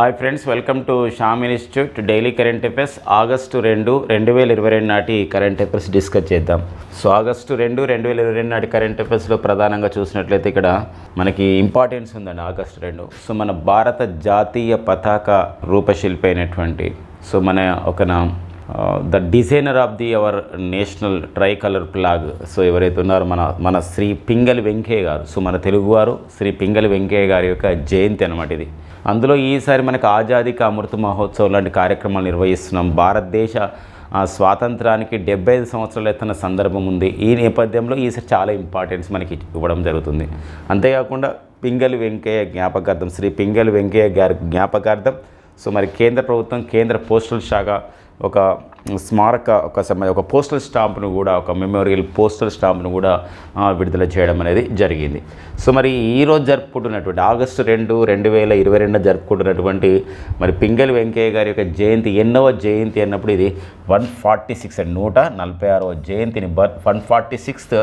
Hi friends welcome to Sham institute daily current affairs August రెండు రెండు వేల ఇరవై రెండు నాటి కరెంట్ అఫైర్స్ డిస్కస్ చేద్దాం. సో ఆగస్టు రెండు రెండు వేల ఇరవై రెండు నాటి కరెంట్ అఫైర్స్లో ప్రధానంగా చూసినట్లయితే ఇక్కడ మనకి ఇంపార్టెన్స్ ఉందండి ఆగస్టు రెండు. సో మన భారత జాతీయ పతాక రూపశిల్పి అయినటువంటి సో మన ఒక the designer of the our national tricolour flag so ఎవరైతే ఉన్నారో మన మన శ్రీ పింగలి వెంకయ్య గారు. సో మన తెలుగువారు శ్రీ పింగలి వెంకయ్య గారి యొక్క జయంతి అనమాట ఇది. అందులో ఈసారి మనకు ఆజాదీ కా అమృత మహోత్సవం లాంటి కార్యక్రమాలు నిర్వహిస్తున్నాం. భారతదేశ స్వాతంత్రానికి డెబ్బై ఐదు సంవత్సరాలు ఎత్తున్న సందర్భం ఉంది. ఈ నేపథ్యంలో ఈసారి చాలా ఇంపార్టెన్స్ మనకి ఇవ్వడం జరుగుతుంది. అంతేకాకుండా పింగలి వెంకయ్య జ్ఞాపకార్థం శ్రీ పింగలి వెంకయ్య గారి జ్ఞాపకార్థం. సో మరి కేంద్ర ప్రభుత్వం కేంద్ర పోస్టల్ శాఖ ఒక స్మారక ఒక సమ ఒక పోస్టల్ స్టాంప్ను కూడా ఒక మెమోరియల్ పోస్టల్ స్టాంప్ను కూడా విడుదల చేయడం అనేది జరిగింది. సో మరి ఈరోజు జరుపుకుంటున్నటువంటి ఆగస్టు రెండు రెండు వేల ఇరవై రెండు జరుపుకుంటున్నటువంటి మరి పింగళి వెంకయ్య గారి యొక్క జయంతి ఎన్నవ జయంతి అన్నప్పుడు ఇది వన్ ఫార్టీ సిక్స్ అండ్. నూట నలభై ఆరవ జయంతిని బర్ one forty sixth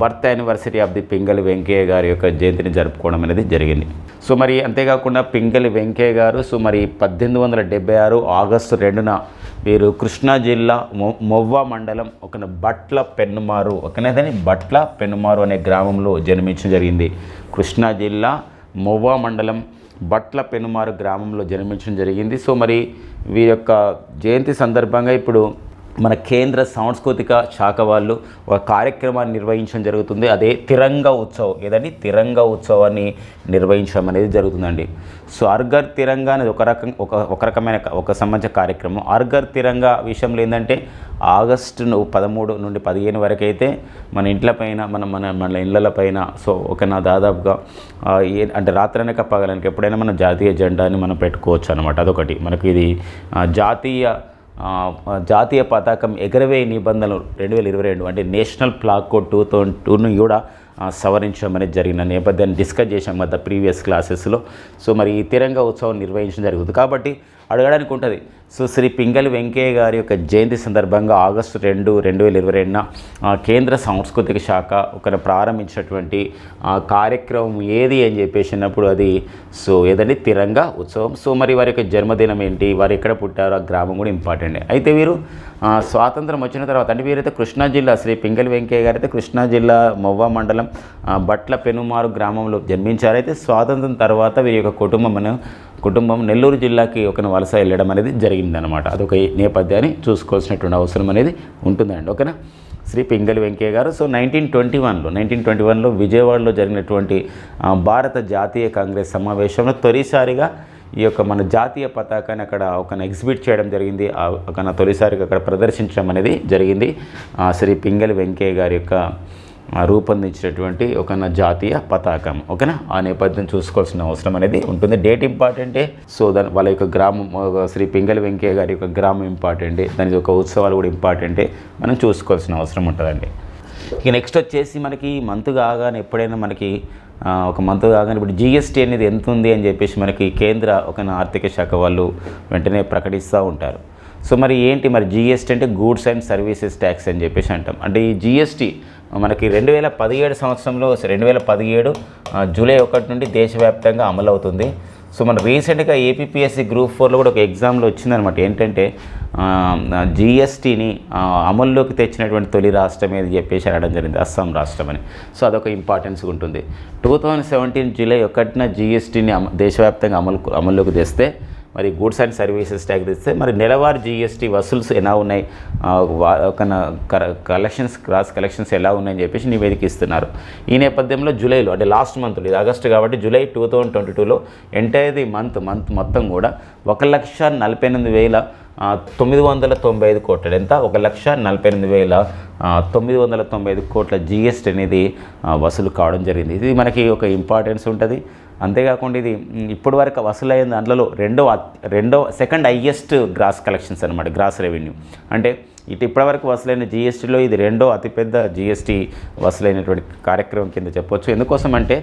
birth anniversary of the Pingali Venkayya గారి యొక్క జయంతిని జరుపుకోవడం అనేది జరిగింది. సో మరి అంతేకాకుండా పింగళి వెంకయ్య గారు సో మరి పద్దెనిమిది వందల డెబ్బై ఆరు ఆగస్టు రెండున వీరు కృష్ణ జిల్లా మొ మొవ్వ మండలం ఒక బట్ల పెన్నుమారు ఒకనేదని బట్ల పెన్నుమారు అనే గ్రామంలో జన్మించడం జరిగింది. కృష్ణా జిల్లా మొవ్వ మండలం బట్ల పెనుమారు గ్రామంలో జన్మించడం జరిగింది. సో మరి వీరి యొక్క జయంతి సందర్భంగా ఇప్పుడు మన కేంద్ర సాంస్కృతిక శాఖ వాళ్ళు ఒక కార్యక్రమాన్ని నిర్వహించడం జరుగుతుంది. అదే తిరంగ ఉత్సవ్. ఏదని తిరంగ ఉత్సవాన్ని నిర్వహించడం అనేది జరుగుతుందండి. సో అర్గర్ తిరంగా అనేది ఒక రకం ఒక ఒక రకమైన ఒక సంబంధించిన కార్యక్రమం. అర్గర్ తిరంగ విషయంలో ఏంటంటే ఆగస్టు పదమూడు నుండి పదిహేను వరకు అయితే మన ఇంట్ల పైన మన మన మన ఇళ్ళ పైన సో ఒక నా దాదాపుగా ఏ అంటే రాత్రనక పగలనక ఎప్పుడైనా మన జాతీయ జెండాని మనం పెట్టుకోవచ్చు అనమాట అదొకటి. మనకి ఇది జాతీయ జాతీయ పతాకం ఎగరవే నిబంధనలు రెండు వేల ఇరవై రెండు అంటే national flag code two thousand టూను కూడా సవరించడం అనేది జరిగిన నేపథ్యాన్ని డిస్కస్ చేసాం గత ప్రీవియస్ క్లాసెస్లో. సో మరి ఈ తిరంగ ఉత్సవం నిర్వహించడం జరుగుతుంది. కాబట్టి అడగడానికి ఉంటుంది సో శ్రీ పింగళి వెంకయ్య గారి యొక్క జయంతి సందర్భంగా ఆగస్టు రెండు రెండు వేల ఇరవై రెండున ఆ, కేంద్ర సాంస్కృతిక శాఖ ఒక ప్రారంభించినటువంటి ఆ, కార్యక్రమం ఏది అని చెప్పేసి అన్నప్పుడు అది సో ఏదండి? తిరంగా ఉత్సవం. సో మరి వారి యొక్క జన్మదినం ఏంటి? వారు ఎక్కడ పుట్టారో? ఆ గ్రామం కూడా ఇంపార్టెంట్. అయితే వీరు స్వాతంత్రం వచ్చిన తర్వాత అంటే వీరైతే కృష్ణా జిల్లా శ్రీ పింగళి వెంకయ్య గారు అయితే కృష్ణా జిల్లా మొవ్వ మండలం బట్ల పెనుమారు గ్రామంలో జన్మించారు. అయితే స్వాతంత్రం తర్వాత వీరి యొక్క కుటుంబం కుటుంబం నెల్లూరు జిల్లాకి ఒక వలస వెళ్ళడం అనేది జరిగింది. జరిగిందనమాట అదొక నేపథ్యాన్ని చూసుకోవాల్సినటువంటి అవసరం అనేది ఉంటుందండి. ఓకేనా? Shri Pingali Venkayya garu so nineteen twenty వన్లో నైన్టీన్ ట్వంటీ వన్లో విజయవాడలో జరిగినటువంటి భారత జాతీయ కాంగ్రెస్ సమావేశంలో తొలిసారిగా ఈ యొక్క మన జాతీయ పతాకాన్ని అక్కడ ఒక ఎగ్జిబిట్ చేయడం జరిగింది. ఆ ఒక తొలిసారిగా అక్కడ ప్రదర్శించడం అనేది జరిగింది. శ్రీ పింగళి వెంకయ్య గారి యొక్క రూపొందించినటువంటి ఒక జాతీయ పతాకం. ఓకేనా? ఆ నేపథ్యం చూసుకోవాల్సిన అవసరం అనేది ఉంటుంది. డేట్ ఇంపార్టెంటే సో దాని వాళ్ళ యొక్క గ్రామం ఒక శ్రీ పింగళి వెంకయ్య గారి యొక్క గ్రామం ఇంపార్టెంటే దాని యొక్క ఉత్సవాలు కూడా ఇంపార్టెంటే మనం చూసుకోవాల్సిన అవసరం ఉంటుందండి. ఇక నెక్స్ట్ వచ్చేసి మనకి మంత్ కాగానే ఎప్పుడైనా మనకి ఒక మంత్ కాగానే ఇప్పుడు జిఎస్టీ అనేది ఎంత ఉంది అని చెప్పేసి మనకి కేంద్ర ఒక ఆర్థిక శాఖ వాళ్ళు వెంటనే ప్రకటిస్తూ ఉంటారు. సో మరి ఏంటి మరి జిఎస్టీ అంటే గూడ్స్ అండ్ సర్వీసెస్ ట్యాక్స్ అని చెప్పేసి అంటాం. అంటే ఈ జిఎస్టీ మనకి రెండు వేల పదిహేడు సంవత్సరంలో రెండు వేల పదిహేడు జూలై ఒకటి నుండి దేశవ్యాప్తంగా అమలు అవుతుంది సో మన రీసెంట్గా ఏపీఎస్సి గ్రూప్ ఫోర్లో కూడా ఒక ఎగ్జామ్లో వచ్చిందనమాట ఏంటంటే జిఎస్టీని అమల్లోకి తెచ్చినటువంటి తొలి రాష్ట్రం ఏది చెప్పేసి అనడం జరిగింది అస్సాం రాష్ట్రం అని. సో అదొక ఇంపార్టెన్స్ ఉంటుంది. టూ థౌజండ్ సెవెంటీన్ జూలై ఒకటిన జిఎస్టీని అమ దేశవ్యాప్తంగా అమలు అమల్లోకి తెస్తే మరి గూడ్స్ అండ్ సర్వీసెస్ ట్యాక్స్ ఇస్తే మరి నెలవారీ జీఎస్టీ వసూల్స్ ఎలా ఉన్నాయి? ఒక కలెక్షన్స్ క్రాస్ కలెక్షన్స్ ఎలా ఉన్నాయని చెప్పేసి నివేదిక ఇస్తున్నారు. ఈ నేపథ్యంలో జూలైలో అంటే లాస్ట్ మంత్ ఇది ఆగస్టు కాబట్టి జూలై టూ థౌజండ్ ట్వంటీ టూలో ఎంటైర్ మంత్ మంత్ మొత్తం కూడా ఒక లక్ష నలభై ఎనిమిది వేల తొమ్మిది వందల తొంభై ఐదు కోట్లు ఎంత? ఒక లక్ష నలభై ఎనిమిది వేల తొమ్మిది వందల తొంభై ఐదు కోట్ల జిఎస్టీ అనేది వసూలు కావడం జరిగింది. ఇది మనకి ఒక ఇంపార్టెన్స్ ఉంటుంది. అంతేకాకుండా ఇది ఇప్పటి వరకు వసూలైన దాంట్లో రెండో రెండవ రెండో సెకండ్ హయ్యెస్ట్ గ్రాస్ కలెక్షన్స్ అనమాట గ్రాస్ రెవెన్యూ. అంటే ఇటు ఇప్పటివరకు వసూలైన జిఎస్టీలో ఇది రెండో అతిపెద్ద జిఎస్టీ వసూలైనటువంటి కార్యక్రమం కింద చెప్పొచ్చు. ఎందుకోసం అంటే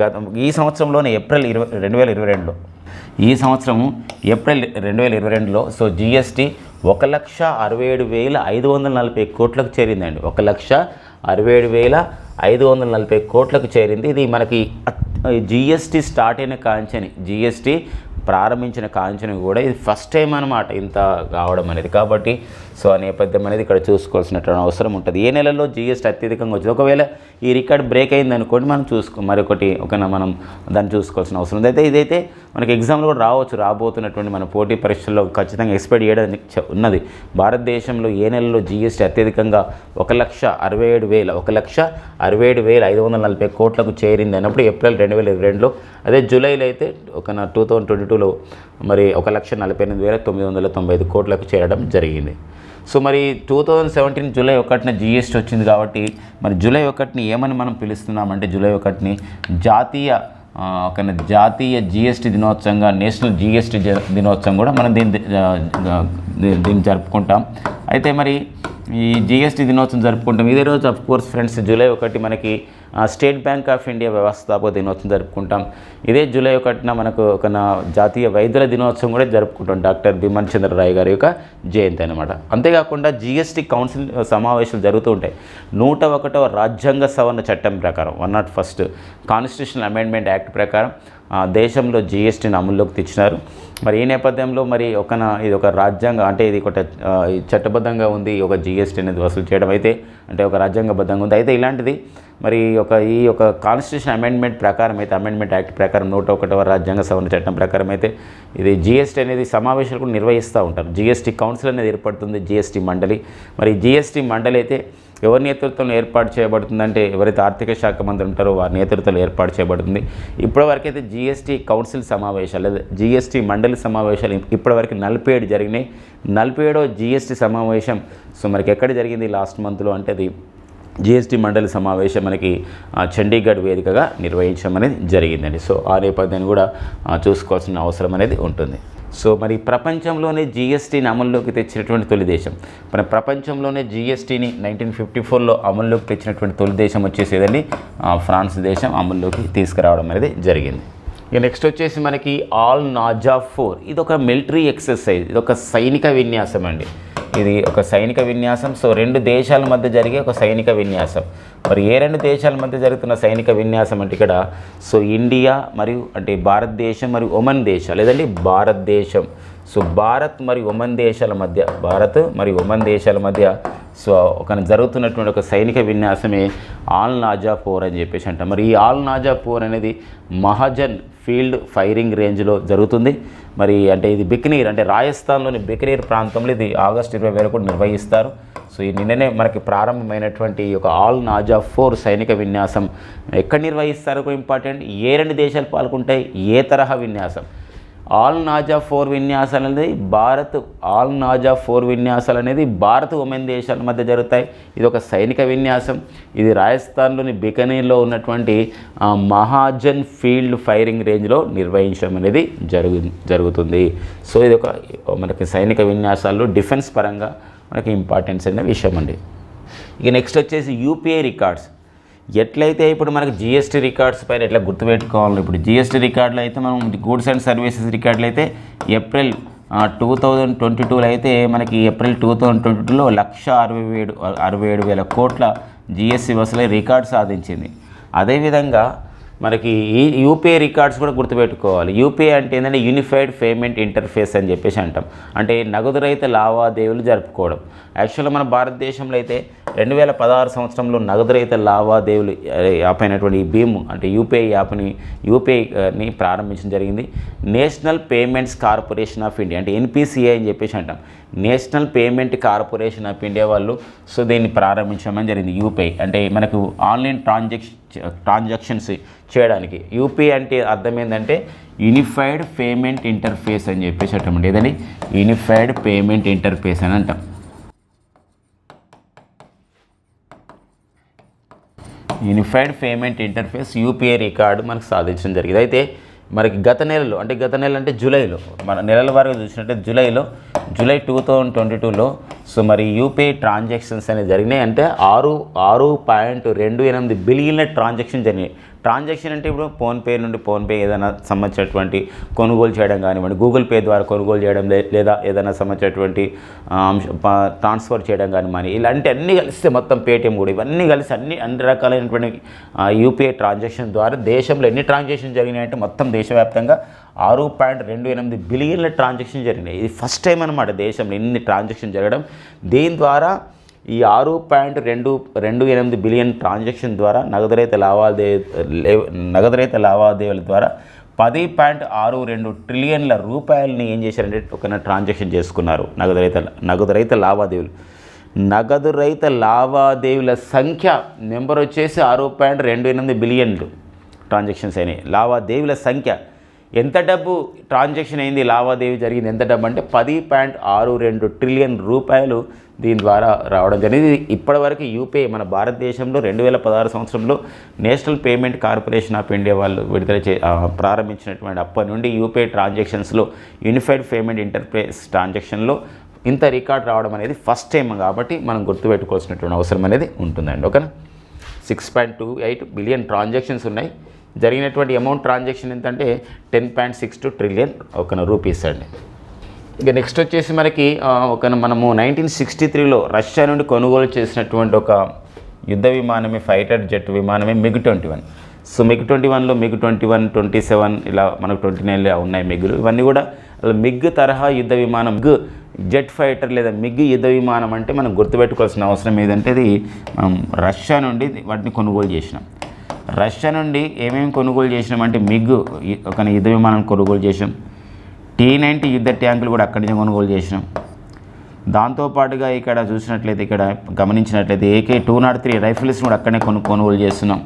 గత ఈ సంవత్సరంలోనే ఏప్రిల్ ఇరవై రెండు వేల ఇరవై రెండులో ఈ సంవత్సరము ఏప్రిల్ రెండు వేల ఇరవై రెండులో సో జిఎస్టీ ఒక లక్ష అరవై ఏడు వేల ఐదు వందల నలభై కోట్లకు చేరిందండి. ఒక లక్ష అరవై ఏడు వేల ఐదు వందల నలభై కోట్లకు చేరింది. ఇది మనకి జిఎస్టీ స్టార్ట్ అయిన కాంచని జిఎస్టీ ప్రారంభించిన కాంచెని కూడా ఇది ఫస్ట్ టైం అనమాట ఇంత కావడం అనేది. కాబట్టి సో ఆ నేపథ్యం అనేది ఇక్కడ చూసుకోవాల్సినటువంటి అవసరం ఉంటుంది. ఏ నెలలో జిఎస్టీ అత్యధికంగా వచ్చింది? ఒకవేళ ఈ రికార్డ్ బ్రేక్ అయింది అనుకోండి మనం చూసుకో మరొకటి ఒక మనం దాన్ని చూసుకోవాల్సిన అవసరం ఉంది. అయితే ఇదైతే మనకి ఎగ్జామ్లు కూడా రావచ్చు రాబోతున్నటువంటి మన పోటీ పరీక్షల్లో ఖచ్చితంగా ఎక్స్పెక్ట్ చేయడానికి ఉన్నది. భారతదేశంలో ఏ నెలలో జీఎస్టీ అత్యధికంగా ఒక లక్ష అరవై ఏడు వేల ఒక లక్ష అరవై ఏడు వేల ఐదు వందల నలభై కోట్లకు చేరింది అన్నప్పుడు ఏప్రిల్ రెండు వేల ఇరవై రెండులో. అదే జూలైలో అయితే ఒక టూ థౌజండ్ ట్వంటీ టూలో మరి ఒక లక్ష నలభై ఎనిమిది వేల తొమ్మిది వందల తొంభై ఐదు కోట్లకు చేరడం జరిగింది. సో మరి టూ థౌజండ్ సెవెంటీన్ జూలై ఒకటిన జీఎస్టీ వచ్చింది కాబట్టి మరి జూలై ఒకటిని ఏమని మనం పిలుస్తున్నామంటే జూలై ఒకటిని జాతీయ ఒక జాతీయ జిఎస్టీ దినోత్సవంగా నేషనల్ జిఎస్టీ దినోత్సవం కూడా మనం దీన్ని దీన్ని జరుపుకుంటాం. అయితే మరి ఈ జిఎస్టీ దినోత్సవం జరుపుకుంటాం. ఇదే రోజు అఫ్ కోర్స్ ఫ్రెండ్స్ జూలై ఒకటి మనకి స్టేట్ బ్యాంక్ ఆఫ్ ఇండియా వ్యవస్థాపక దినోత్సవం జరుపుకుంటాం. ఇదే జూలై ఒకటిన మనకు ఒక నా జాతీయ వైద్యుల దినోత్సవం కూడా జరుపుకుంటాం డాక్టర్ బిమన్ చంద్ర రాయ్ గారి యొక్క జయంతి అనమాట అంతేకాకుండా జిఎస్టీ కౌన్సిల్ సమావేశాలు జరుగుతూ ఉంటాయి. నూట ఒకటవ రాజ్యాంగ సవరణ చట్టం ప్రకారం one nought first constitutional amendment act ప్రకారం దేశంలో జిఎస్టీని అమల్లోకి తెచ్చినారు. మరి ఈ నేపథ్యంలో మరి ఒక ఇది ఒక రాజ్యాంగ అంటే ఇది ఒక చట్టబద్ధంగా ఉంది ఒక జిఎస్టీ అనేది వసూలు చేయడం అయితే అంటే ఒక రాజ్యాంగబద్ధంగా ఉంది. అయితే ఇలాంటిది మరి ఒక ఈ యొక్క కాన్స్టిట్యూషన్ అమెండ్మెంట్ ప్రకారం అయితే అమెండ్మెంట్ యాక్ట్ ప్రకారం నూట ఒకటవ రాజ్యాంగ సవరణ చట్టం ప్రకారం అయితే ఇది జిఎస్టీ అనేది సమావేశాలు కూడా నిర్వహిస్తూ ఉంటారు. జిఎస్టీ కౌన్సిల్ అనేది ఏర్పడుతుంది జిఎస్టీ మండలి మరి జిఎస్టీ మండలి అయితే ఎవరి నేతృత్వంలో ఏర్పాటు చేయబడుతుందంటే ఎవరైతే ఆర్థిక శాఖ మంత్రి ఉంటారో వారి నేతృత్వంలో ఏర్పాటు చేయబడుతుంది. ఇప్పటివరకు అయితే జిఎస్టీ కౌన్సిల్ సమావేశాలు లేదా జిఎస్టీ మండలి సమావేశాలు ఇప్పటివరకు నలభై ఏడు జరిగినాయి. నలభై ఏడో జిఎస్టీ సమావేశం సో మనకి ఎక్కడ జరిగింది లాస్ట్ మంత్లో అంటే అది జిఎస్టీ మండలి సమావేశం మనకి చండీగఢ్ వేదికగా నిర్వహించడం అనేది జరిగిందండి. సో ఆ నేపథ్యాన్ని కూడా చూసుకోవాల్సిన అవసరం అనేది ఉంటుంది. సో మరి ప్రపంచంలోనే జిఎస్టీని అమల్లోకి తెచ్చినటువంటి తొలి దేశం. మన ప్రపంచంలోనే జిఎస్టీని నైన్టీన్ ఫిఫ్టీ ఫోర్లో అమల్లోకి తెచ్చినటువంటి తొలి దేశం వచ్చేసేదండి ఫ్రాన్స్ దేశం అమల్లోకి తీసుకురావడం అనేది జరిగింది. ఇక నెక్స్ట్ వచ్చేసి మనకి ఆల్ నాజా ఫోర్. ఇది ఒక మిలిటరీ ఎక్సర్సైజ్ ఇది ఒక సైనిక విన్యాసం అండి. ఇది ఒక సైనిక విన్యాసం. సో రెండు దేశాల మధ్య జరిగే ఒక సైనిక విన్యాసం. మరి ఏ రెండు దేశాల మధ్య జరుగుతున్న సైనిక విన్యాసం అంటే ఇక్కడ సో ఇండియా మరియు అంటే భారతదేశం మరియు ఒమన్ దేశాలు లేదండి భారతదేశం. సో భారత్ మరియు ఒమన్ దేశాల మధ్య భారత్ మరియు ఒమన్ దేశాల మధ్య సో ఒక జరుగుతున్నటువంటి ఒక సైనిక విన్యాసమే ఆల్ నాజా ఫోర్ అని చెప్పేసి అంట మరి ఈ ఆల్ నాజా ఫోర్ అనేది మహాజన్ ఫీల్డ్ ఫైరింగ్ రేంజ్లో జరుగుతుంది. మరి అంటే ఇది బికనీర్ అంటే రాజస్థాన్లోని బికనీర్ ప్రాంతంలో ఇది ఆగస్టు ఇరవై వేల కూడా నిర్వహిస్తారు. సో ఈ నిన్ననే మనకి ప్రారంభమైనటువంటి ఈ యొక్క ఆల్ నాజా ఫోర్ సైనిక విన్యాసం ఎక్కడ నిర్వహిస్తారు ఇంపార్టెంట్. ఏ రెండు దేశాలు పాల్గొంటాయి? ఏ తరహా విన్యాసం? ఆల్ నాజా ఫోర్ విన్యాసాలు అనేది భారత్ ఆల్ నాజా ఫోర్ విన్యాసాలు అనేది భారత్ ఉమెన్ దేశాల మధ్య జరుగుతాయి. ఇది ఒక సైనిక విన్యాసం. ఇది రాజస్థాన్లోని బికనీర్లో ఉన్నటువంటి మహాజన్ ఫీల్డ్ ఫైరింగ్ రేంజ్లో నిర్వహించడం అనేది జరుగు జరుగుతుంది. సో ఇది ఒక మనకి సైనిక విన్యాసాల్లో డిఫెన్స్ పరంగా మనకి ఇంపార్టెన్స్ అనే విషయం అండి. ఇక నెక్స్ట్ వచ్చేసి యూపీఐ రికార్డ్స్. ఎట్లయితే ఇప్పుడు మనకు జిఎస్టీ రికార్డ్స్ పైన ఎట్లా గుర్తుపెట్టుకోవాలి ఇప్పుడు జిఎస్టీ రికార్డులు అయితే మనం గూడ్స్ అండ్ సర్వీసెస్ రికార్డులు అయితే ఏప్రిల్ టూ థౌజండ్ ట్వంటీ టూలో అయితే మనకి ఏప్రిల్ టూ థౌజండ్ ట్వంటీ టూలో లక్ష అరవై ఏడు అరవై ఏడు వేల కోట్ల జిఎస్టీ వసూలు రికార్డ్ సాధించింది. అదేవిధంగా మనకి ఈ యూపీఐ రికార్డ్స్ కూడా గుర్తుపెట్టుకోవాలి. యూపీఐ అంటే ఏంటంటే యూనిఫైడ్ పేమెంట్ ఇంటర్ఫేస్ అని చెప్పేసి అంటాం. అంటే నగదు రహిత లావాదేవీలు జరుపుకోవడం. యాక్చువల్గా మన భారతదేశంలో అయితే రెండు వేల పదహారు సంవత్సరంలో నగదు రహిత లావాదేవీలు యాప్ అయినటువంటి భీమ్ అంటే యూపీఐ యాప్ని యూపీఐని ప్రారంభించడం జరిగింది. National payments corporation of India అంటే ఎన్పిసిఐ అని చెప్పేసి అంటాం. National payment corporation of India వాళ్ళు సో దీన్ని ప్రారంభించడం జరిగింది యూపీఐ. అంటే మనకు ఆన్లైన్ ట్రాన్సాక్షన్ ట్రాన్సాక్షన్స్ చేయడానికి. యూపీఐ అంటే అర్థం ఏంటంటే యూనిఫైడ్ పేమెంట్ ఇంటర్ఫేస్ అని చెప్పేసి అంటామండి ఏదని యూనిఫైడ్ పేమెంట్ ఇంటర్ఫేస్ అని అంటాం. Unified payment interface UPI record మనకు సాధించడం జరిగింది. అయితే మనకి గత నెలలో అంటే గత నెల అంటే జూలైలో మన నెలల వారీగా చూసినట్టే జూలైలో జూలై టూ థౌజండ్ ట్వంటీ టూలో సో మరి యూపీఐ ట్రాన్సాక్షన్స్ అనేవి జరిగినాయి. అంటే ఆరు ఆరు పాయింట్ రెండు ఎనిమిది బిలియన్ల ట్రాన్సాక్షన్ జరిగినాయి. ట్రాన్సాక్షన్ అంటే ఇప్పుడు ఫోన్పే నుండి ఫోన్పే ఏదైనా సంబంధించినటువంటి కొనుగోలు చేయడం కానివ్వండి గూగుల్ పే ద్వారా కొనుగోలు చేయడం లేదా ఏదైనా సంబంధించినటువంటి అంశ ప- ట్రాన్స్ఫర్ చేయడం కానీ మనీ ఇలాంటి అన్నీ కలిస్తే మొత్తం పేటిఎం కూడా ఇవన్నీ కలిసి అన్ని అన్ని రకాలైనటువంటి యూపీఐ ట్రాన్సాక్షన్ ద్వారా దేశంలో ఎన్ని ట్రాన్సాక్షన్ జరిగినాయంటే మొత్తం దేశవ్యాప్తంగా ఆరు పాయింట్ రెండు ఎనిమిది బిలియన్ల ట్రాన్సాక్షన్ జరిగినాయి. ఇది ఫస్ట్ టైం అనమాట దేశంలో ఎన్ని ట్రాన్సాక్షన్ జరగడం. దీని ద్వారా ఈ ఆరు పాయింట్ రెండు రెండు ఎనిమిది బిలియన్ ట్రాన్సాక్షన్ ద్వారా నగదురహిత లావాదేవీ నగదురహిత లావాదేవీల ద్వారా పది పాయింట్ ఆరు రెండు ట్రిలియన్ల రూపాయలని ఏం చేశారంటే ఒక ట్రాన్సాక్షన్ చేసుకున్నారు నగదురహిత నగదురహిత లావాదేవీలు. నగదు రహిత లావాదేవీల సంఖ్య నెంబర్ వచ్చేసి ఆరు పాయింట్ రెండు ఎనిమిది బిలియన్లు ట్రాన్సాక్షన్స్ అయినాయి. లావాదేవీల సంఖ్య ఎంత డబ్బు ట్రాన్సాక్షన్ అయింది లావాదేవీ జరిగింది ఎంత డబ్బు అంటే పది పాయింట్ ఆరు రెండు ట్రిలియన్ రూపాయలు దీని ద్వారా రావడం జరిగింది. ఇప్పటివరకు యూపీఐ మన భారతదేశంలో రెండు వేల పదహారు సంవత్సరంలో national payment corporation of India వాళ్ళు విడుదల చే ప్రారంభించినటువంటి అప్పటి నుండి యూపీఐ ట్రాన్సాక్షన్స్లో యూనిఫైడ్ పేమెంట్ ఇంటర్ఫేస్ ట్రాన్సాక్షన్లో ఇంత రికార్డ్ రావడం అనేది ఫస్ట్ టైం కాబట్టి మనం గుర్తుపెట్టుకోవాల్సినటువంటి అవసరం అనేది ఉంటుందండి ఓకేనా? Six point two eight billion transactions ఉన్నాయి. జరిగినటువంటి అమౌంట్ ట్రాన్సాక్షన్ ఎంతంటే ten point six two trillion ఒక రూపీస్ అండి. ఇక నెక్స్ట్ వచ్చేసి మనకి ఒక మనము నైన్టీన్ సిక్స్టీ త్రీలో రష్యా నుండి కొనుగోలు చేసినటువంటి ఒక యుద్ధ విమానమే fighter jet విమానమే MiG twenty one. So MiG twenty వన్లో MiG twenty one twenty seven ఇలా మనకు ట్వంటీ నైన్ ఉన్నాయి మిగ్గులు. ఇవన్నీ కూడా మిగ్ తరహా యుద్ధ విమానం మిగ్ జెట్ ఫైటర్ లేదా మిగ్ యుద్ధ విమానం అంటే మనం గుర్తుపెట్టుకోవాల్సిన అవసరం ఏదంటే ఇది మనం రష్యా నుండి వాటిని కొనుగోలు చేసినాం. రష్యా నుండి ఏమేమి కొనుగోలు చేసినామంటే మిగ్ ఒక యుద్ధ విమానం కొనుగోలు చేసాం టీ నైంటీ యుద్ధ ట్యాంకులు కూడా అక్కడి నుంచి కొనుగోలు చేసినాం. దాంతోపాటుగా ఇక్కడ చూసినట్లయితే ఇక్కడ గమనించినట్లయితే AK two nought three rifles కూడా అక్కడనే కొను కొనుగోలు చేస్తున్నాం.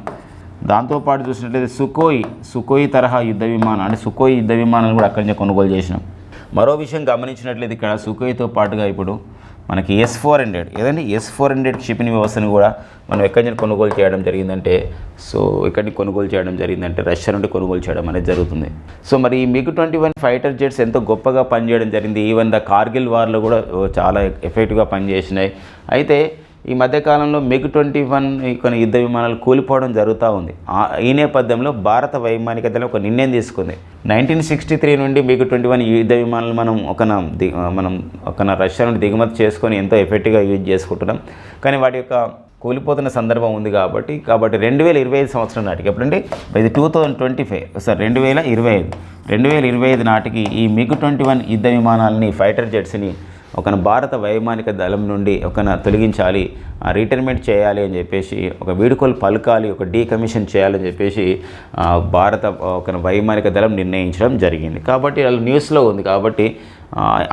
దాంతోపాటు చూసినట్లయితే సుకోయి సుకోయి తరహా యుద్ధ విమానం అంటే సుకోయి యుద్ధ విమానాలు కూడా అక్కడి నుంచి కొనుగోలు చేసినాం. మరో విషయం గమనించినట్లయితే ఇక్కడ సుకోయితో పాటుగా ఇప్పుడు మనకి ఎస్ ఫోర్ హండ్రెడ్ ఏదండి? ఎస్ ఫోర్ హండ్రెడ్ షిప్పింగ్ వ్యవస్థను కూడా మనం ఎక్కడి నుంచి కొనుగోలు చేయడం జరిగిందంటే సో ఎక్కడి నుంచి కొనుగోలు చేయడం జరిగిందంటే రష్యా నుండి కొనుగోలు చేయడం అనేది జరుగుతుంది. సో మరి MiG twenty one fighter jets ఎంతో గొప్పగా పనిచేయడం జరిగింది. ఈవెన్ ద కార్గిల్ వార్లో కూడా చాలా ఎఫెక్ట్గా పనిచేసినాయి. అయితే ఈ మధ్యకాలంలో మిగ్ ట్వంటీ వన్ కొన్ని యుద్ధ విమానాలు కూలిపోవడం జరుగుతూ ఉంది. ఈ నేపథ్యంలో భారత వైమానిక దళం ఒక నిర్ణయం తీసుకుంది. నైన్టీన్ సిక్స్టీ త్రీ నుండి మిగ్ ట్వంటీ వన్ యుద్ధ విమానాలు మనం ఒక ది మనం ఒక రష్యా నుండి దిగుమతి చేసుకొని ఎంతో ఎఫెక్టివ్గా యూజ్ చేసుకుంటున్నాం. కానీ వాటి యొక్క కూలిపోతున్న సందర్భం ఉంది కాబట్టి కాబట్టి రెండు వేల ఇరవై ఐదు సంవత్సరం నాటికి ఎప్పుడంటే ఇది two thousand twenty five sir రెండు వేల ఇరవై ఐదు. రెండు వేల ఇరవై ఐదు నాటికి ఈ మిగ్ ట్వంటీ వన్ యుద్ధ విమానాలని ఫైటర్ జెట్స్ని ఒక భారత వైమానిక దళం నుండి ఒకన తొలగించాలి రిటైర్మెంట్ చేయాలి అని చెప్పేసి ఒక వీడుకోలు పలకాలి ఒక డీకమిషన్ చేయాలని చెప్పేసి భారత ఒక వైమానిక దళం నిర్ణయించడం జరిగింది. కాబట్టి వాళ్ళు న్యూస్లో ఉంది కాబట్టి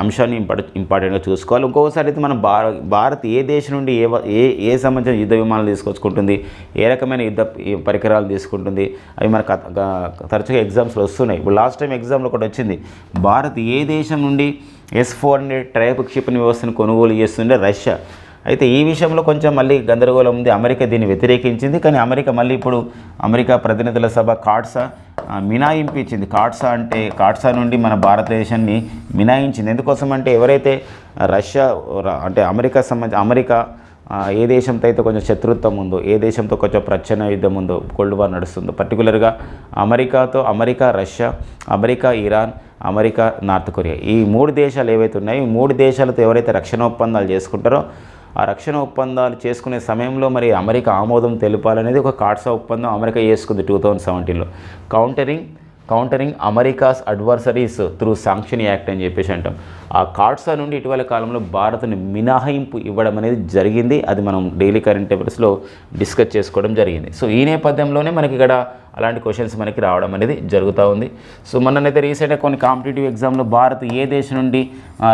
అంశాన్ని ఇంపార్ ఇంపార్టెంట్గా చూసుకోవాలి. ఇంకొకసారి అయితే మనం భార భారత్ ఏ దేశం నుండి ఏ ఏ ఏ సంబంధించిన యుద్ధ విమానాలు తీసుకొచ్చుకుంటుంది ఏ రకమైన యుద్ధ పరికరాలు తీసుకుంటుంది అవి మనకు తరచుగా ఎగ్జామ్స్లో వస్తున్నాయి. ఇప్పుడు లాస్ట్ టైం ఎగ్జామ్లో ఒకటి వచ్చింది భారత్ ఏ దేశం నుండి ఎస్ ఫోర్ హండ్రెడ్ ట్రైప్ క్షిపణి వ్యవస్థను కొనుగోలు చేస్తుండే రష్యా. అయితే ఈ విషయంలో కొంచెం మళ్ళీ గందరగోళం ఉంది. అమెరికా దీన్ని వ్యతిరేకించింది. కానీ అమెరికా మళ్ళీ ఇప్పుడు అమెరికా ప్రతినిధుల సభ కాట్సా మినాయింపించింది. మినాయింపు ఇచ్చింది కాట్సా అంటే కాట్సా నుండి మన భారతదేశాన్ని మినాయించింది. ఎందుకోసం అంటే ఎవరైతే రష్యా అంటే అమెరికా సంబంధించి అమెరికా ఏ దేశంతో అయితే కొంచెం శత్రుత్వం ఉందో ఏ దేశంతో కొంచెం ప్రచ్ఛన్న యుద్ధం ఉందో కోల్డ్ వార్ నడుస్తుందో పర్టికులర్గా అమెరికాతో America Russia America Iran America North Korea. ఈ మూడు దేశాలు ఏవైతే ఉన్నాయో ఈ మూడు దేశాలతో ఎవరైతే రక్షణ ఒప్పందాలు చేసుకుంటారో ఆ రక్షణ ఒప్పందాలు చేసుకునే సమయంలో మరి అమెరికా ఆమోదం తెలపాలనేది ఒక కాట్సా ఒప్పందం అమెరికా చేసుకుంది టూ థౌజండ్ సెవెంటీన్లో. Countering countering America's adversaries through sanction act అని చెప్పేసి అంటాం. ఆ కాట్సా నుండి ఇటీవల కాలంలో భారత్ని మినహాయింపు ఇవ్వడం అనేది జరిగింది. అది మనం డైలీ కరెంట్ అఫైర్స్లో డిస్కస్ చేసుకోవడం జరిగింది. సో ఈ నేపథ్యంలోనే మనకి ఇక్కడ అలాంటి క్వశ్చన్స్ మనకి రావడం అనేది జరుగుతూ ఉంది. సో మొన్ననైతే రీసెంట్గా కొన్ని కాంపిటేటివ్ ఎగ్జామ్లో భారత్ ఏ దేశం నుండి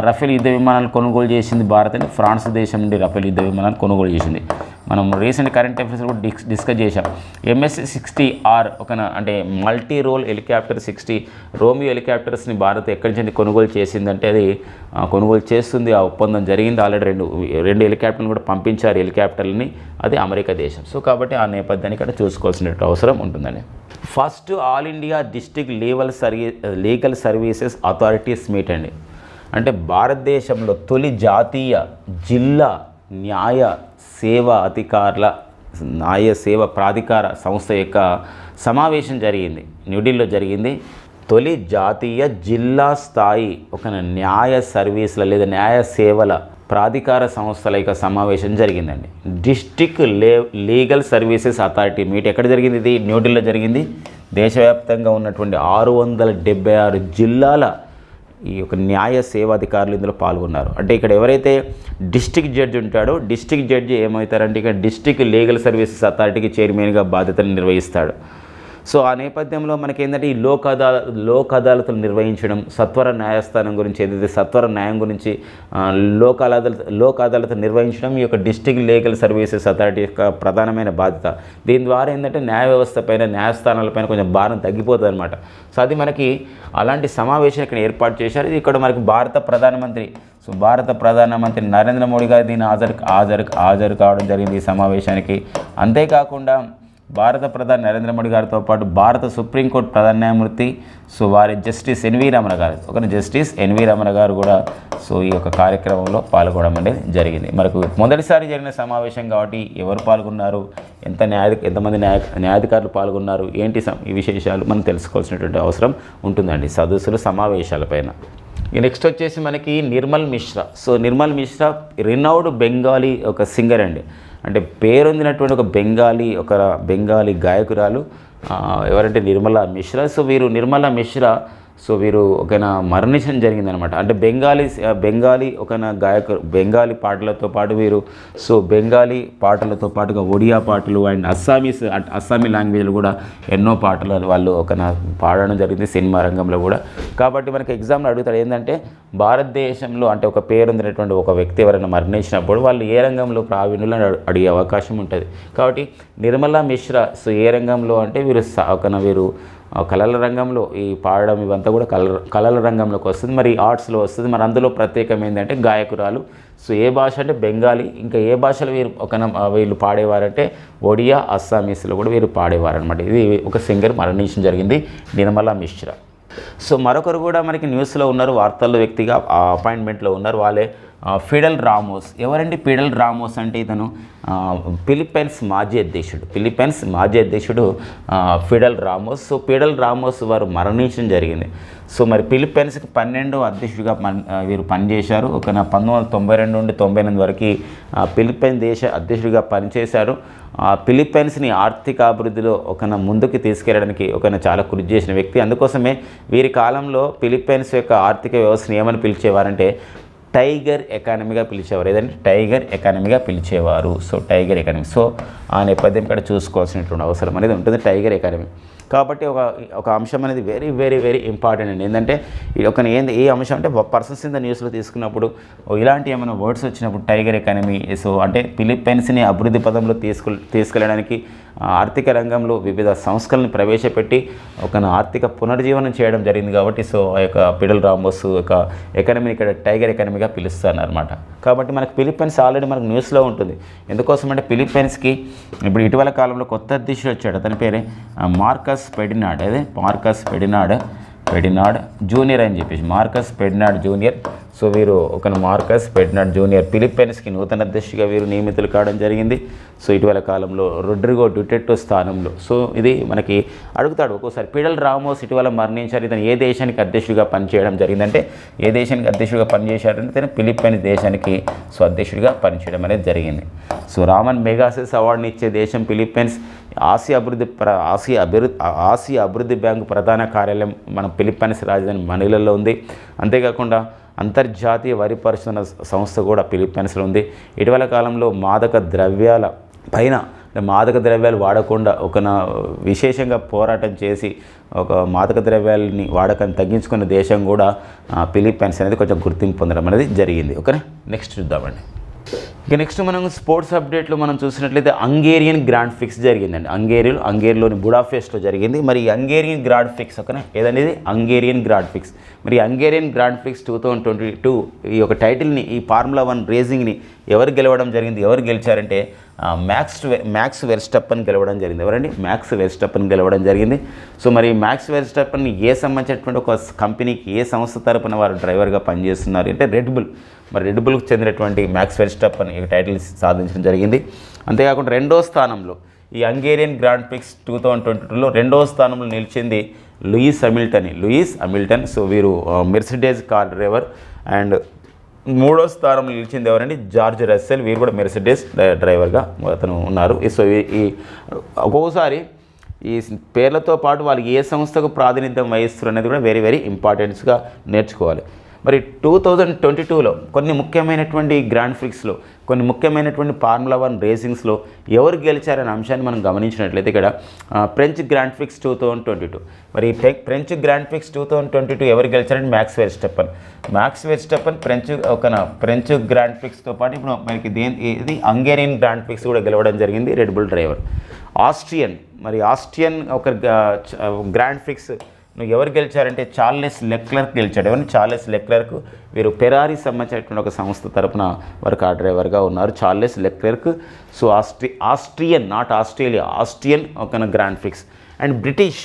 రఫేల్ యుద్ధ విమానాలు కొనుగోలు చేసింది? భారత్ అంటే ఫ్రాన్స్ దేశం నుండి రఫేల్ యుద్ధ విమానాలు కొనుగోలు చేసింది. మనం రీసెంట్ కరెంట్ అఫైర్స్ కూడా డిస్ డిస్కస్ చేశాం. ఎంఎస్ సిక్స్టీ ఆర్ ఒక అంటే multi role helicopter sixty Romeo హెలికాప్టర్స్ని Bharat ఎక్కడి నుంచి కొనుగోలు చేసిందంటే అది కొనుగోలు చేస్తుంది. ఆ ఒప్పందం జరిగింది ఆల్రెడీ రెండు రెండు హెలికాప్టర్లు కూడా పంపించారు హెలికాప్టర్లని అది అమెరికా దేశం. సో కాబట్టి ఆ నేపథ్యాన్ని ఇక్కడ చూసుకోవాల్సిన అవసరం ఉంటుందండి. First all India district level service legal services authorities meet అండి. అంటే భారతదేశంలో తొలి జాతీయ జిల్లా న్యాయ సేవా అధికారుల న్యాయ సేవ ప్రాధికార సంస్థ యొక్క సమావేశం జరిగింది. న్యూఢిల్లీలో జరిగింది. తొలి జాతీయ జిల్లా స్థాయి ఒక న్యాయ సర్వీసుల లేదా న్యాయ సేవల ప్రాధికార సంస్థల యొక్క సమావేశం జరిగిందండి. డిస్టిక్ లే లీగల్ సర్వీసెస్ అథారిటీ మీట్ ఎక్కడ జరిగింది? ఇది న్యూఢిల్లీలో జరిగింది. దేశవ్యాప్తంగా ఉన్నటువంటి ఆరు వందల డెబ్బై ఆరు జిల్లాల ఈ యొక్క న్యాయ సేవాధికారులు ఇందులో పాల్గొన్నారు. అంటే ఇక్కడ ఎవరైతే డిస్టిక్ జడ్జి ఉంటాడో డిస్టిక్ జడ్జి ఏమవుతారంటే ఇక్కడ డిస్టిక్ లీగల్ సర్వీసెస్ అథారిటీకి చైర్మన్గా బాధ్యతలు నిర్వహిస్తాడు. సో ఆ నేపథ్యంలో మనకి ఏంటంటే ఈ లోక్ అదాల లోక్ అదాలతులు నిర్వహించడం సత్వర న్యాయస్థానం గురించి ఏదైతే సత్వర న్యాయం గురించి ఆ, లోక్ అదాలత్ లోక్ నిర్వహించడం ఈ యొక్క డిస్టిక్ లీగల్ సర్వీసెస్ అథారిటీ యొక్క ప్రధానమైన బాధ్యత. దీని ద్వారా ఏంటంటే న్యాయ వ్యవస్థ పైన న్యాయస్థానాలపైన కొంచెం భారం తగ్గిపోతుంది అనమాట సో అది మనకి అలాంటి సమావేశం ఇక్కడ ఏర్పాటు చేశారు. ఇది ఇక్కడ మనకి భారత ప్రధానమంత్రి సో భారత ప్రధానమంత్రి నరేంద్ర మోడీ గారు దీన్ని హాజరు హాజరు హాజరు కావడం జరిగింది ఈ సమావేశానికి. అంతేకాకుండా భారత ప్రధాని నరేంద్ర మోడీ గారితో పాటు భారత సుప్రీంకోర్టు ప్రధాన న్యాయమూర్తి సో వారి జస్టిస్ ఎన్వి రమణ గారు ఒక జస్టిస్ ఎన్వి రమణ గారు కూడా సో ఈ యొక్క కార్యక్రమంలో పాల్గొనడం అనేది జరిగింది. మనకు మొదటిసారి జరిగిన సమావేశం కాబట్టి ఎవరు పాల్గొన్నారు ఎంత న్యాయ ఎంతమంది న్యాయ న్యాయాధికారులు పాల్గొన్నారు ఏంటి ఈ విశేషాలు మనం తెలుసుకోవాల్సినటువంటి అవసరం ఉంటుందండి సదస్సులు సమావేశాలపైన నెక్స్ట్ వచ్చేసి మనకి నిర్మల్ మిశ్రా. సో నిర్మల్ మిశ్రా రినౌడ్ బెంగాలీ ఒక సింగర్ అండి. అంటే పేరొందినటువంటి ఒక బెంగాలీ ఒక బెంగాలీ గాయకురాలు ఎవరంటే నిర్మలా మిశ్రా. సో వీరు నిర్మలా మిశ్రా సో వీరు ఒక మరణించడం జరిగిందనమాట. అంటే బెంగాలీ బెంగాలీ ఒక గాయకు బెంగాలీ పాటలతో పాటు వీరు సో బెంగాలీ పాటలతో పాటుగా ఒడియా పాటలు అండ్ అస్సామీస్ అస్సామీ లాంగ్వేజ్లో కూడా ఎన్నో పాటలు వాళ్ళు ఒక పాడడం జరిగింది సినిమా రంగంలో కూడా. కాబట్టి మనకి ఎగ్జామ్లో అడుగుతాడు ఏంటంటే భారతదేశంలో అంటే ఒక పేరొందినటువంటి ఒక వ్యక్తి ఎవరైనా మరణించినప్పుడు వాళ్ళు ఏ రంగంలో ప్రావీణ్యులు అడిగే అవకాశం ఉంటుంది. కాబట్టి నిర్మలా మిశ్రా సో ఏ రంగంలో అంటే వీరు స- ఒక వీరు కళల రంగంలో ఈ పాడడం ఇవంతా కూడా కళ కళల రంగంలోకి వస్తుంది. మరి ఆర్ట్స్లో వస్తుంది. మరి అందులో ప్రత్యేకం ఏంటంటే గాయకురాలు సో ఏ భాష అంటే బెంగాలీ. ఇంకా ఏ భాషలో వీరు ఒక వీళ్ళు పాడేవారంటే ఒడియా అస్సామీస్లో కూడా వీరు పాడేవారు అనమాట ఇది ఒక సింగర్ మరణించడం జరిగింది. నిర్మలా మిశ్రా. సో మరొకరు కూడా మనకి న్యూస్లో ఉన్నారు. వార్తల్లో వ్యక్తిగా అపాయింట్మెంట్లో ఉన్నారు. వాళ్ళే ఫిడల్ రామోస్. ఎవరండి ఫిడల్ రామోస్ అంటే ఇతను? ఫిలిప్పైన్స్ మాజీ అధ్యక్షుడు. ఫిలిప్పైన్స్ మాజీ అధ్యక్షుడు Fidel Ramos. So Fidel Ramos వారు మరణించడం జరిగింది. సో మరి ఫిలిప్పైన్స్కి పన్నెండో అధ్యక్షుడిగా పని వీరు పనిచేశారు. ఒక పంతొమ్మిది వందల తొంభై రెండు నుండి తొంభై ఎనిమిది వరకు ఆ, ఫిలిప్పైన్ దేశ అధ్యక్షుడిగా పనిచేశారు. ఫిలిప్పైన్స్ని ఆర్థిక అభివృద్ధిలో ఒక ముందుకు తీసుకెళ్ళడానికి ఒక చాలా కృషి చేసిన వ్యక్తి. అందుకోసమే వీరి కాలంలో ఫిలిప్పైన్స్ యొక్క ఆర్థిక వ్యవస్థను ఏమని పిలిచేవారంటే టైగర్ ఎకానమీగా పిలిచేవారు. ఏదంటే టైగర్ ఎకానమీగా పిలిచేవారు. So tiger economy. సో ఆ నేపథ్యం ఇక్కడ చూసుకోవాల్సినటువంటి అవసరం అనేది ఉంటుంది టైగర్ ఎకానమీ. కాబట్టి ఒక ఒక అంశం అనేది వెరీ వెరీ వెరీ ఇంపార్టెంట్ అండి. ఏంటంటే ఒక ఏంది ఏ అంశం అంటే పర్సన్స్ ఇన్ ద న్యూస్లో తీసుకున్నప్పుడు ఇలాంటి ఏమైనా వర్డ్స్ వచ్చినప్పుడు టైగర్ ఎకానమీ సో అంటే ఫిలిప్పైన్స్ని అభివృద్ధి పదంలో తీసుకు తీసుకెళ్ళడానికి ఆర్థిక రంగంలో వివిధ సంస్థలను ప్రవేశపెట్టి ఒక ఆర్థిక పునర్జీవనం చేయడం జరిగింది కాబట్టి సో ఆ యొక్క పిడల్ రాంబోస్ యొక్క ఎకనమీని ఇక్కడ టైగర్ ఎకనమీగా పిలుస్తారనమాట కాబట్టి మనకు ఫిలిప్పైన్స్ ఆల్రెడీ మనకు న్యూస్లో ఉంటుంది. ఎందుకోసం అంటే ఫిలిప్పైన్స్కి ఇప్పుడు ఇటీవల కాలంలో కొత్త అధ్యక్షుడు వచ్చాడు. అతని పేరే మార్కస్ పెడినాడ్. అదే మార్కస్ పెడినాడ్. పెడినాడ్ జూనియర్ అని చెప్పేసి మార్కస్ పెడినాడ్ జూనియర్. సో వీరు ఒక మార్కస్ పెడినాడ్ జూనియర్. ఫిలిప్పైన్స్కి నూతన అధ్యక్షుడిగా వీరు నియమితులు కావడం జరిగింది. సో ఇటీవల కాలంలో రొడ్రిగో డ్యూటెట్టో స్థానంలో. సో ఇది మనకి అడుగుతాడు ఒక్కోసారి పిడల్ రామోస్ ఇటీవల మరణించారు. ఇతను ఏ దేశానికి అధ్యక్షుడిగా పనిచేయడం జరిగిందంటే ఏ దేశానికి అధ్యక్షుడిగా పనిచేశాడంటే ఇతను ఫిలిప్పైన్స్ దేశానికి సో అధ్యక్షుడిగా పనిచేయడం అనేది జరిగింది. సో రామన్ మెగాసెస్ అవార్డుని ఇచ్చే దేశం ఫిలిప్పైన్స్. ఆసియా అభివృద్ధి ప్ర ఆసియా అభివృద్ధి ఆసియా అభివృద్ధి బ్యాంకు ప్రధాన కార్యాలయం మన ఫిలిప్పైన్స్ రాజధాని మనీలలో ఉంది. అంతేకాకుండా అంతర్జాతీయ వరి పరిశోధన సంస్థ కూడా ఫిలిప్పైన్స్లో ఉంది. ఇటీవల కాలంలో మాదక ద్రవ్యాల పైన మాదక ద్రవ్యాలు వాడకుండా ఒక విశేషంగా పోరాటం చేసి ఒక మాదక ద్రవ్యాలని వాడకం తగ్గించుకున్న దేశం కూడా ఫిలిప్పైన్స్ అనేది కొంచెం గుర్తింపు పొందడం అనేది జరిగింది. ఓకేనా? నెక్స్ట్ చూద్దామండి. ఇక నెక్స్ట్ మనం స్పోర్ట్స్ అప్డేట్లో మనం చూసినట్లయితే అంగేరియన్ గ్రాండ్ ఫిక్స్ జరిగిందండి. అంగేరియన్ అంగేరిలోని బుడాఫెస్ట్లో జరిగింది. మరి అంగేరియన్ గ్రాండ్ ఫిక్స్ ఓకేనా? ఏదనేది? అంగేరియన్ గ్రాండ్ ఫిక్స్ మరి Hungarian Grand Prix two thousand twenty two ఈ యొక్క టైటిల్ని ఈ ఫార్ములా వన్ రేసింగ్ని ఎవరు గెలవడం జరిగింది ఎవరు గెలిచారంటే మ్యాక్స్ మ్యాక్స్ వెర్స్టప్పన్ గెలవడం జరిగింది. ఎవరండి? మ్యాక్స్ వెర్స్టప్పన్ గెలవడం జరిగింది. సో మరి మ్యాక్స్ వెర్స్టప్పన్ ఏ సంబంధించినటువంటి ఒక కంపెనీకి ఏ సంస్థ తరపున వారు డ్రైవర్గా పనిచేస్తున్నారు అంటే రెడ్ బుల్. మరి రెడ్ బుల్కి చెందినటువంటి మ్యాక్స్ వెర్స్టప్పన్ ఈ టైటిల్ సాధించడం జరిగింది. అంతేకాకుండా రెండో స్థానంలో ఈ Hungarian grand prix two thousand twenty టూలో రెండో స్థానంలో నిలిచింది Lewis Hamilton Lewis Hamilton so వీరు మెర్సిడేజ్ కార్ డ్రైవర్ అండ్ మూడో స్థానంలో నిలిచింది ఎవరండి? జార్జ్ రస్సెల్ వీరు కూడా మెర్సిడెస్ డ్రైవర్గా అతను ఉన్నారు. సో ఈ- ఈ ఒక్కొక్కసారి ఈ పేర్లతో పాటు వాళ్ళు ఏ సంస్థకు ప్రాతినిధ్యం వహిస్తున్నది అనేది కూడా వెరీ వెరీ ఇంపార్టెంట్స్గా నేర్చుకోవాలి. మరి టూ థౌజండ్ ట్వంటీ టూలో కొన్ని ముఖ్యమైనటువంటి గ్రాండ్ ఫ్రిక్స్లో కొన్ని ముఖ్యమైనటువంటి ఫార్ములా వన్ రేసింగ్స్లో ఎవరు గెలిచారనే అంశాన్ని మనం గమనించినట్లయితే ఇక్కడ French Grand Prix two thousand twenty two మరి French Grand Prix two thousand twenty two ఎవరు గెలిచారంటే Max Verstappen Max Verstappen French ఒక ఫ్రెంచ్ గ్రాండ్ ఫిక్స్తో పాటు ఇప్పుడు మనకి దేని ఇది హంగేరియన్ గ్రాండ్ ఫిక్స్ కూడా గెలవడం జరిగింది రెడ్ బుల్ డ్రైవర్. ఆస్ట్రియన్ మరి ఆస్ట్రియన్ ఒక గ్రాండ్ ఫిక్స్ నువ్వు ఎవరు గెలిచారంటే చార్లెస్ లెక్లర్క్ గెలిచాడు. ఎవరిని? Charles Leclerc. వీరు పెరారీ సంబంధించినటువంటి ఒక సంస్థ తరపున వారు కార్ డ్రైవర్గా ఉన్నారు. Charles Leclerc. So Austri Austrian not Australia Austrian ఒక Grand Prix. And British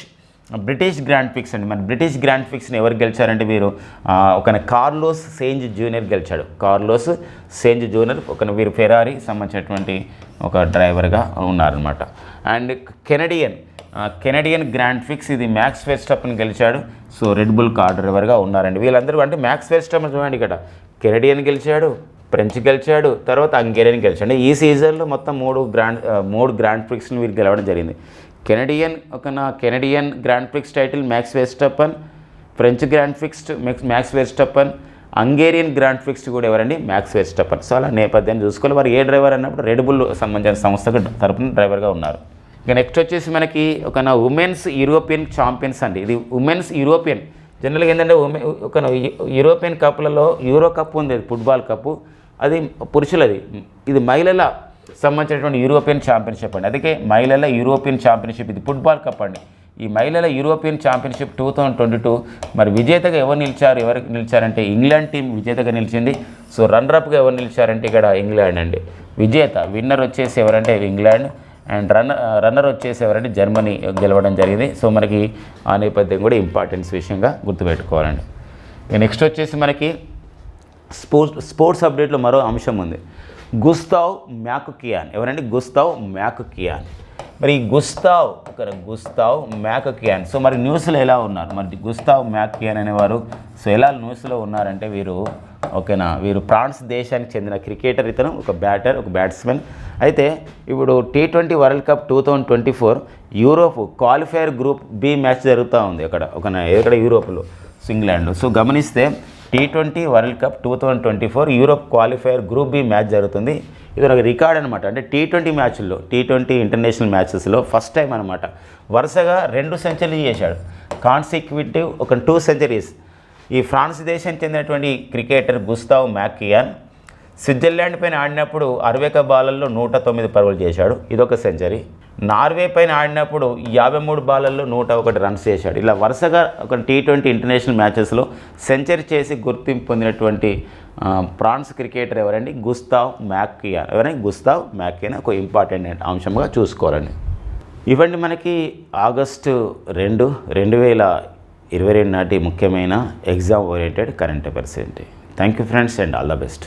British Grand Prix అండి. మరి బ్రిటిష్ గ్రాండ్ ఫిక్స్ని ఎవరు గెలిచారంటే వీరు ఒక కార్లోస్ సేంజ్ జూనియర్ గెలిచాడు. కార్లోస్ సేంజ్ జూనియర్ ఒక వీరు ఫెరారీ సంబంధించినటువంటి ఒక డ్రైవర్గా ఉన్నారనమాట and Canadian Canadian Grand Prix ఇది మ్యాక్స్ వెస్టప్ని గెలిచాడు. సో రెడ్ బుల్ కార్ డ్రైవర్గా ఉన్నారండి. వీళ్ళందరూ అంటే మ్యాక్స్ వెస్టప్ చూడండి ఇక్కడ. కెనడియన్ గెలిచాడు ఫ్రెంచ్ గెలిచాడు తర్వాత హంగేరియన్ గెలిచాడు. ఈ సీజన్లో మొత్తం మూడు గ్రాండ్ మూడు గ్రాండ్ ప్రిక్స్ని వీరు గెలవడం జరిగింది. కెనడియన్ ఒక నా Canadian Grand Prix title Max Verstappen French Grand Prix Max Max Verstappen Hungarian Grand Prix కూడా ఎవరండి? మ్యాక్స్ వెస్టప్పన్ సో అలా నేపథ్యాన్ని చూసుకోవాలి. వారు ఏ డ్రైవర్ అన్నప్పుడు రెడ్ బుల్ సంబంధించిన సంస్థకు తరపున డ్రైవర్గా ఉన్నారు. ఇక నెక్స్ట్ వచ్చేసి మనకి ఒక నా ఉమెన్స్ యూరోపియన్ ఛాంపియన్స్ అండి. ఇది ఉమెన్స్ యూరోపియన్ జనరల్గా ఏంటంటే ఉమె ఒక యూరోపియన్ కప్లలో యూరో కప్ ఉంది అది ఫుట్బాల్ కప్పు అది పురుషులది. ఇది మహిళల సంబంధించినటువంటి యూరోపియన్ ఛాంపియన్షిప్ అండి. అందుకే మహిళల యూరోపియన్ ఛాంపియన్షిప్ ఇది ఫుట్బాల్ కప్ అండి. ఈ మహిళల European championship two thousand twenty two మరి విజేతగా ఎవరు నిలిచారు ఎవరు నిలిచారంటే ఇంగ్లాండ్ టీం విజేతగా నిలిచింది. సో రన్నరప్గా ఎవరు నిలిచారంటే ఇక్కడ ఇంగ్లాండ్ అండి. విజేత విన్నర్ వచ్చేసి ఎవరంటే ఇంగ్లాండ్ అండ్ రన్నర్ రన్నర్ వచ్చేసి ఎవరంటే జర్మనీ గెలవడం జరిగింది. సో మనకి ఆ నేపథ్యం కూడా ఇంపార్టెన్స్ విషయంగా గుర్తుపెట్టుకోవాలండి. నెక్స్ట్ వచ్చేసి మనకి స్పోర్ట్స్ స్పోర్ట్స్ అప్డేట్లో మరో అంశం ఉంది. గుస్తావ్ మ్యాకుకియాన్. ఎవరండి? గుస్తావ్ మ్యాకుకియాన్. మరి ఈ గుస్తావ్ ఇక్కడ గుస్తావ్ మ్యాకుకియాన్. సో మరి న్యూస్లో ఎలా ఉన్నారు? మరి గుస్తావ్ మ్యాకుకియాన్ అనేవారు సో ఎలా న్యూస్లో ఉన్నారంటే వీరు ఓకేనా? వీరు ఫ్రాన్స్ దేశానికి చెందిన క్రికెటర్ ఇతను ఒక బ్యాటర్ ఒక బ్యాట్స్మెన్. అయితే ఇప్పుడు T twenty World Cup two thousand twenty four Europe qualifier group B match జరుగుతూ ఉంది అక్కడ ఒక ఎక్కడ యూరోప్లో ఇంగ్లాండ్ సో గమనిస్తే T twenty World Cup two thousand twenty four Europe qualifier group B match జరుగుతుంది. ఇది ఒక రికార్డ్ అనమాట అంటే టీ ట్వంటీ మ్యాచ్ల్లో టీ ట్వంటీ ఇంటర్నేషనల్ మ్యాచెస్లో ఫస్ట్ టైం అనమాట వరుసగా రెండు సెంచరీలు చేశాడు. కాన్సిక్యూటివ్ ఒక టూ సెంచరీస్. ఈ ఫ్రాన్స్ దేశానికి చెందినటువంటి క్రికెటర్ గుస్తావ్ మ్యాకియాన్ స్విట్జర్లాండ్ పైన ఆడినప్పుడు అరవై బాలల్లో నూట తొమ్మిది పరుగులు చేశాడు. ఇదొక సెంచరీ. నార్వే పైన ఆడినప్పుడు యాభై మూడు బాలల్లో నూట ఒకటి రన్స్ చేశాడు. ఇలా వరుసగా ఒక టీ ట్వంటీ ఇంటర్నేషనల్ మ్యాచెస్లో సెంచరీ చేసి గుర్తింపు పొందినటువంటి ఫ్రాన్స్ క్రికెటర్ ఎవరండి? గుస్తావ్ మ్యాకియా ఎవరండి? గుస్తావ్ మ్యాకియా ఒక ఇంపార్టెంట్ అంశంగా చూసుకోవాలండి. ఇవ్వండి మనకి ఆగస్టు రెండు రెండు వేల ఇరవై రెండు నాటి ముఖ్యమైన ఎగ్జామ్ ఓరియంటెడ్ కరెంట్ అఫైర్స్ ఏంటి? Thank you friends and all the best